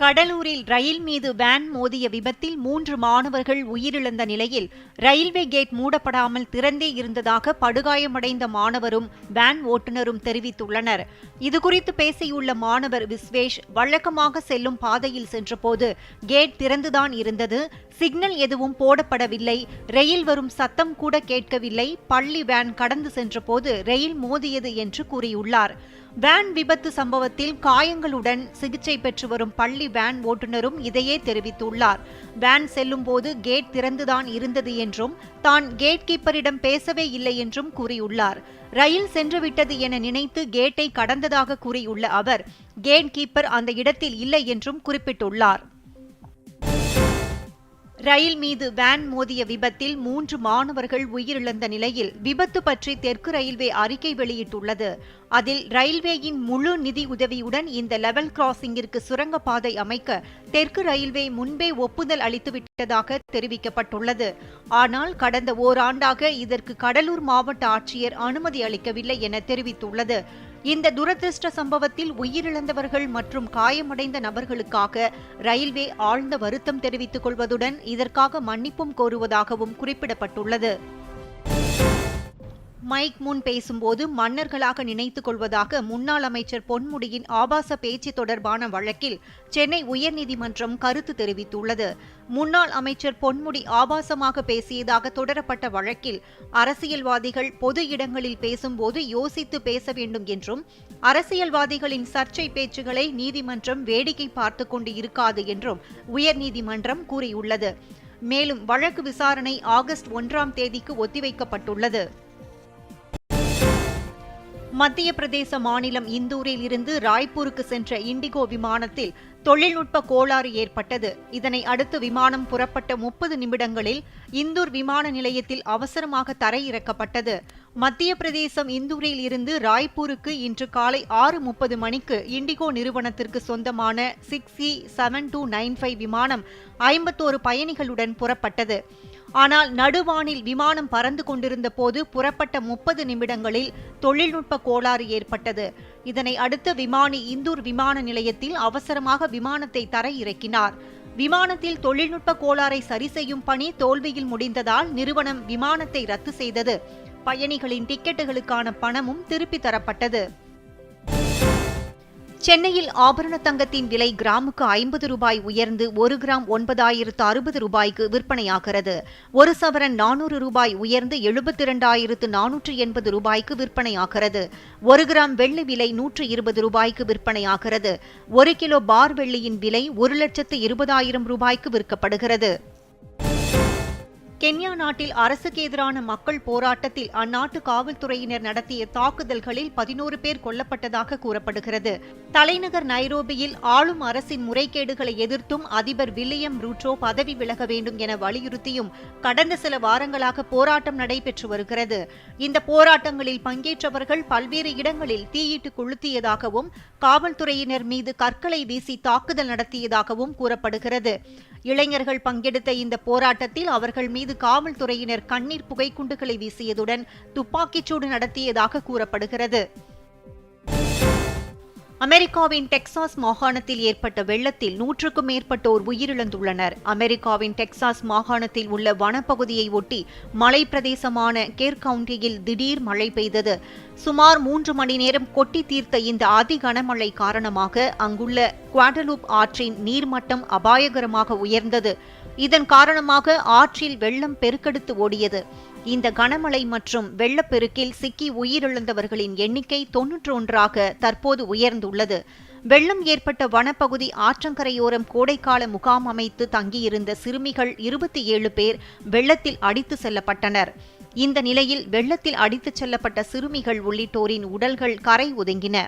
கடலூரில் ரயில் மீது வேன் மோதிய விபத்தில் மூன்று மாணவர்கள் உயிரிழந்த நிலையில் ரயில்வே கேட் மூடப்படாமல் திறந்தே இருந்ததாக படுகாயமடைந்த மாணவரும் வேன் ஓட்டுநரும் தெரிவித்துள்ளனர். இதுகுறித்து பேசியுள்ள மாணவர் விஸ்வேஷ் வழக்கமாக செல்லும் பாதையில் சென்றபோது கேட் திறந்துதான் இருந்தது. சிக்னல் எதுவும் போடப்படவில்லை. ரயில் வரும் சத்தம் கூட கேட்கவில்லை. பள்ளி வேன் கடந்து சென்றபோது ரயில் மோதியது என்று கூறியுள்ளார். வேன் விபத்து சம்பவத்தில் காயங்களுடன் சிகிச்சை பெற்று வரும் பள்ளி வேன் ஓட்டுநரும் இதையே தெரிவித்துள்ளார். வேன் செல்லும்போது கேட் திறந்துதான் இருந்தது என்றும் தான் கேட் கீப்பரிடம் பேசவே இல்லை என்றும் கூறியுள்ளார். ரயில் சென்றுவிட்டது என நினைத்து கேட்டை கடந்ததாக கூறியுள்ள அவர் கேட் கீப்பர் அந்த இடத்தில் இல்லை என்றும் குறிப்பிட்டுள்ளார். ரயில் மீது வேன் மோதிய விபத்தில் மூன்று மாணவர்கள் உயிரிழந்த நிலையில் விபத்து பற்றி தெற்கு ரயில்வே அறிக்கை வெளியிட்டுள்ளது. அதில் ரயில்வேயின் முழு நிதி உதவியுடன் இந்த லெவல் கிராசிங்கிற்கு சுரங்கப்பாதை அமைக்க தெற்கு ரயில்வே முன்பே ஒப்புதல் அளித்துவிட்டதாக தெரிவிக்கப்பட்டுள்ளது. ஆனால் கடந்த ஓராண்டாக இதற்கு கடலூர் மாவட்ட ஆட்சியர் அனுமதி அளிக்கவில்லை என தெரிவித்துள்ளது. இந்த துரதிருஷ்ட சம்பவத்தில் உயிரிழந்தவர்கள் மற்றும் காயமடைந்த நபர்களுக்காக ரயில்வே ஆழ்ந்த வருத்தம் தெரிவித்துக் கொள்வதுடன் இதற்காக மன்னிப்பும் கோருவதாகவும் குறிப்பிடப்பட்டுள்ளது. மைக் முன் பேசும்போது மன்னர்களாக நினைத்துக் கொள்வதாக முன்னாள் அமைச்சர் பொன்முடியின் ஆபாச பேச்சு தொடர்பான வழக்கில் சென்னை உயர்நீதிமன்றம் கருத்து தெரிவித்துள்ளது. முன்னாள் அமைச்சர் பொன்முடி ஆபாசமாக பேசியதாக தொடரப்பட்ட வழக்கில் அரசியல்வாதிகள் பொது இடங்களில் பேசும்போது யோசித்து பேச வேண்டும் என்றும் அரசியல்வாதிகளின் சர்ச்சை பேச்சுகளை நீதிமன்றம் வேடிக்கை பார்த்து கொண்டு இருக்காது என்றும் உயர்நீதிமன்றம் கூறியுள்ளது. மேலும் வழக்கு விசாரணை ஆகஸ்ட் ஒன்றாம் தேதிக்கு ஒத்திவைக்கப்பட்டுள்ளது. மத்திய பிரதேச மாநிலம் இந்தூரில் இருந்து ராய்ப்பூருக்கு சென்ற இண்டிகோ விமானத்தில் தொழில்நுட்ப கோளாறு ஏற்பட்டது. இதனை அடுத்து விமானம் புறப்பட்ட முப்பது நிமிடங்களில் இந்தூர் விமான நிலையத்தில் அவசரமாக தரையிறக்கப்பட்டது. மத்திய பிரதேசம் இந்தூரில் இருந்து ராய்ப்பூருக்கு இன்று காலை ஆறு முப்பது மணிக்கு இண்டிகோ நிறுவனத்திற்கு சொந்தமான six C seven two nine five விமானம் ஐம்பத்தோரு பயணிகளுடன் புறப்பட்டது. ஆனால் நடுவானில் விமானம் பறந்து கொண்டிருந்த போது புறப்பட்ட முப்பது நிமிடங்களில் தொழில்நுட்ப கோளாறு ஏற்பட்டது. இதனை அடுத்து விமானி இந்தூர் விமான நிலையத்தில் அவசரமாக விமானத்தை தர இறக்கினார். விமானத்தில் தொழில்நுட்ப கோளாறை சரி செய்யும் பணி தோல்வியில் முடிந்ததால் நிறுவனம் விமானத்தை ரத்து செய்தது. பயணிகளின் டிக்கெட்டுகளுக்கான பணமும் திருப்பி தரப்பட்டது. சென்னையில் ஆபரண தங்கத்தின் விலை கிராமுக்கு ஐம்பது ரூபாய் உயர்ந்து ஒரு கிராம் ஒன்பதாயிரத்து அறுபது ரூபாய்க்கு விற்பனையாகிறது. ஒரு சவரன் நானூறு ரூபாய் உயர்ந்து எழுபத்தி இரண்டாயிரத்து நானூற்று எண்பது ரூபாய்க்கு விற்பனையாகிறது. ஒரு கிராம் வெள்ளி விலை நூற்று இருபது ரூபாய்க்கு விற்பனையாகிறது. ஒரு கிலோ பார் வெள்ளியின் விலை ஒரு லட்சத்து இருபதாயிரம் ரூபாய்க்கு விற்கப்படுகிறது. கென்யா நாட்டில் அரசுக்கு எதிரான மக்கள் போராட்டத்தில் அந்நாட்டு காவல்துறையினர் நடத்திய தாக்குதல்களில் பதினோரு பேர் கொல்லப்பட்டதாக கூறப்படுகிறது. தலைநகர் நைரோபியில் ஆளும் அரசின் முறைகேடுகளை எதிர்த்தும் அதிபர் வில்லியம் ரூட்ரோ பதவி விலக வேண்டும் என வலியுறுத்தியும் கடந்த சில வாரங்களாக போராட்டம் நடைபெற்று வருகிறது. இந்த போராட்டங்களில் பங்கேற்றவர்கள் பல்வேறு இடங்களில் தீயிட்டு கொளுத்தியதாகவும் காவல்துறையினர் மீது கற்களை வீசி தாக்குதல் நடத்தியதாகவும் கூறப்படுகிறது. இளைஞர்கள் பங்கெடுத்த இந்த போராட்டத்தில் அவர்கள் மீது காவல்துறையினர் கண்ணீர் புகைக்குண்டுகளை வீசியதுடன் துப்பாக்கிச்சூடு நடத்தியதாக கூறப்படுகிறது. அமெரிக்காவின் டெக்சாஸ் மாகாணத்தில் ஏற்பட்ட வெள்ளத்தில் நூற்றுக்கும் மேற்பட்டோர் உயிரிழந்துள்ளனர். அமெரிக்காவின் டெக்சாஸ் மாகாணத்தில் உள்ள வனப்பகுதியை ஒட்டி மலை பிரதேசமான கேர் கவுண்டியில் திடீர் மழை பெய்தது. சுமார் மூன்று மணி நேரம் கொட்டி தீர்த்த இந்த அதி கனமழை காரணமாக அங்குள்ள குவாடலூப் ஆற்றின் நீர்மட்டம் அபாயகரமாக உயர்ந்தது. இதன் காரணமாக ஆற்றில் வெள்ளம் பெருக்கெடுத்து ஓடியது. இந்த கனமழை மற்றும் வெள்ளப்பெருக்கில் சிக்கி உயிரிழந்தவர்களின் எண்ணிக்கை தொன்னூற்று ஒன்றாக தற்போது உயர்ந்துள்ளது. வெள்ளம் ஏற்பட்ட வனப்பகுதி ஆற்றங்கரையோரம் கோடைக்கால முகாம் அமைத்து தங்கியிருந்த சிறுமிகள் இருபத்தி ஏழு பேர் வெள்ளத்தில் அடித்து செல்லப்பட்டனர். இந்த நிலையில் வெள்ளத்தில் அடித்துச் செல்லப்பட்ட சிறுமிகள் உள்ளிட்டோரின் உடல்கள் கரை ஒதுங்கின.